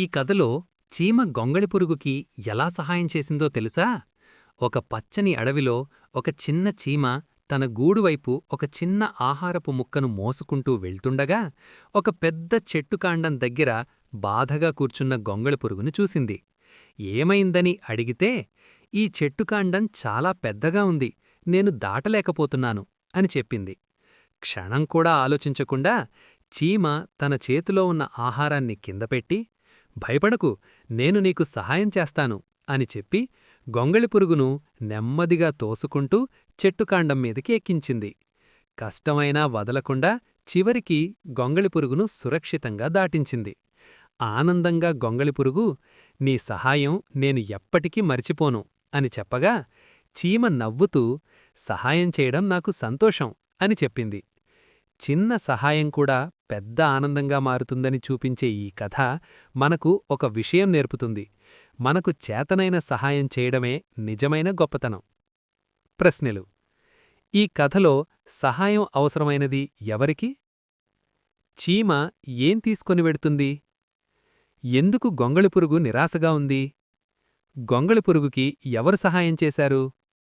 ఈ కథలో చీమ గొంగళిపురుగుకి ఎలా సహాయం చేసిందో తెలుసా? ఒక పచ్చని అడవిలో ఒక చిన్న చీమ తన గూడువైపు ఒక చిన్న ఆహారపు ముక్కను మోసుకుంటూ వెళ్తుండగా ఒక పెద్ద చెట్టుకాండం దగ్గర బాధగా కూర్చున్న గొంగళిపురుగును చూసింది. ఏమైందని అడిగితే ఈ చెట్టుకాండం చాలా పెద్దగా ఉంది నేను దాటలేకపోతున్నాను అని చెప్పింది. క్షణం కూడా ఆలోచించకుండా చీమ తన చేతిలో ఉన్న ఆహారాన్ని కిందపెట్టి భయపడకు నేను నీకు సహాయం చేస్తాను అని చెప్పి గొంగళిపురుగును నెమ్మదిగా తోసుకుంటూ చెట్టుకాండం మీదకి ఎక్కించింది. కష్టమైనా వదలకుండా చివరికి గొంగళిపురుగును సురక్షితంగా దాటించింది. ఆనందంగా గొంగళిపురుగు నీ సహాయం నేను ఎప్పటికీ మరిచిపోను అని చెప్పగా చీమ నవ్వుతూ సహాయం చేయడం నాకు సంతోషం అని చెప్పింది. చిన్న సహాయం కూడా పెద్ద ఆనందంగా మారుతుందని చూపించే ఈ కథ మనకు ఒక విషయం నేర్పుతుంది. మనకు చేతనైన సహాయం చేయడమే నిజమైన గొప్పతనం. ప్రశ్నలు. ఈ కథలో సహాయం అవసరమైనది ఎవరికి? చీమ ఏం తీసుకొని వెడుతుంది? ఎందుకు గొంగళిపురుగు నిరాశగా ఉంది? గొంగళిపురుగుకి ఎవరు సహాయం చేశారు?